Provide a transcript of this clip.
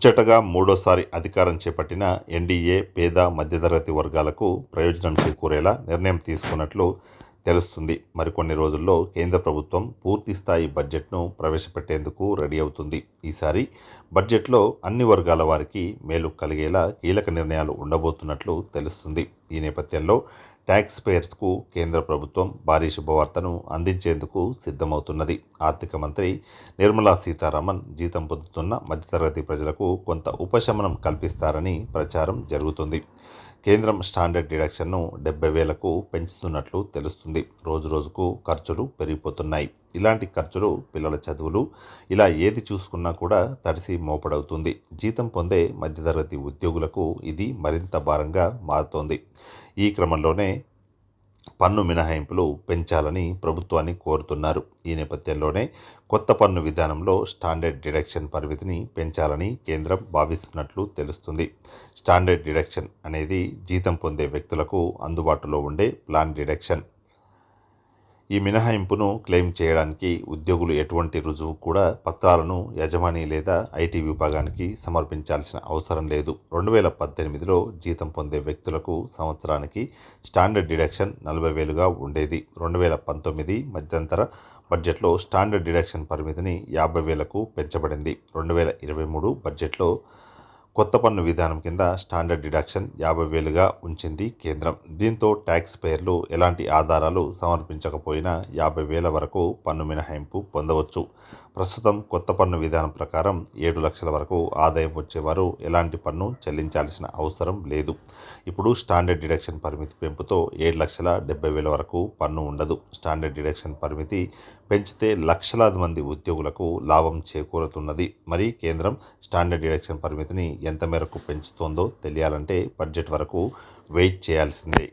ముచ్చటగా మూడోసారి అధికారం చేపట్టిన ఎన్డీఏ పేద మధ్యతరగతి వర్గాలకు ప్రయోజనం చేకూరేలా నిర్ణయం తీసుకున్నట్లు తెలుస్తుంది. మరికొన్ని రోజుల్లో కేంద్ర ప్రభుత్వం పూర్తి స్థాయి బడ్జెట్ను ప్రవేశపెట్టేందుకు రెడీ అవుతుంది. ఈసారి బడ్జెట్లో అన్ని వర్గాల వారికి మేలు కలిగేలా కీలక నిర్ణయాలు ఉండబోతున్నట్లు తెలుస్తుంది. ఈ నేపథ్యంలో ట్యాక్స్ పేయర్స్కు కేంద్ర ప్రభుత్వం భారీ శుభవార్తను అందించేందుకు సిద్ధమవుతున్నది. ఆర్థిక మంత్రి నిర్మలా సీతారామన్ జీతం పొందుతున్న మధ్యతరగతి ప్రజలకు కొంత ఉపశమనం కల్పిస్తారని ప్రచారం జరుగుతుంది. కేంద్రం స్టాండర్డ్ డిడక్షన్ను డెబ్బై వేలకు పెంచుతున్నట్లు తెలుస్తుంది. రోజు రోజుకు ఖర్చులు పెరిగిపోతున్నాయి. ఇలాంటి ఖర్చులు పిల్లల చదువులు ఇలా ఏది చూసుకున్నా కూడా తడిసి మోపడవుతుంది. జీతం పొందే మధ్యతరగతి ఉద్యోగులకు ఇది మరింత భారంగా మారుతోంది. ఈ క్రమంలోనే పన్ను మినహాయింపులు పెంచాలని ప్రభుత్వాన్ని కోరుతున్నారు. ఈ నేపథ్యంలోనే కొత్త పన్ను విధానంలో స్టాండర్డ్ డిడక్షన్ పరిమితిని పెంచాలని కేంద్రం భావిస్తున్నట్లు తెలుస్తుంది. స్టాండర్డ్ డిడక్షన్ అనేది జీతం పొందే వ్యక్తులకు అందుబాటులో ఉండే ప్లాన్ డిడక్షన్. ఈ మినహాయింపును క్లెయిమ్ చేయడానికి ఉద్యోగులు ఎటువంటి రుజువు కూడా పత్రాలను యజమాని లేదా ఐటీ విభాగానికి సమర్పించాల్సిన అవసరం లేదు. రెండు వేల పద్దెనిమిదిలో జీతం పొందే వ్యక్తులకు సంవత్సరానికి స్టాండర్డ్ డిడక్షన్ నలభై వేలుగా ఉండేది. రెండు వేల పంతొమ్మిది మధ్యంతర బడ్జెట్లో స్టాండర్డ్ డిడక్షన్ పరిమితిని యాభై వేలకు పెంచబడింది. రెండు వేల ఇరవై మూడు బడ్జెట్లో కొత్త పన్ను విధానం కింద స్టాండర్డ్ డిడక్షన్ యాభై వేలుగా ఉంచింది కేంద్రం. దీంతో ట్యాక్స్ పేర్లు ఎలాంటి ఆధారాలు సమర్పించకపోయినా యాభై వేల వరకు పన్ను మినహాయింపు పొందవచ్చు. ప్రస్తుతం కొత్త పన్ను విధానం ప్రకారం ఏడు లక్షల వరకు ఆదాయం వచ్చేవారు ఎలాంటి పన్ను చెల్లించాల్సిన అవసరం లేదు. ఇప్పుడు స్టాండర్డ్ డిడక్షన్ పరిమితి పెంపుతో ఏడు లక్షల డెబ్బై వేల వరకు పన్ను ఉండదు. స్టాండర్డ్ డిడక్షన్ పరిమితి పెంచితే లక్షలాది మంది ఉద్యోగులకు లాభం చేకూరుతున్నది. మరి కేంద్రం స్టాండర్డ్ డిడక్షన్ పరిమితిని ఎంత మేరకు పెంచుతోందో తెలియాలంటే బడ్జెట్ వరకు వెయిట్ చేయాల్సిందే.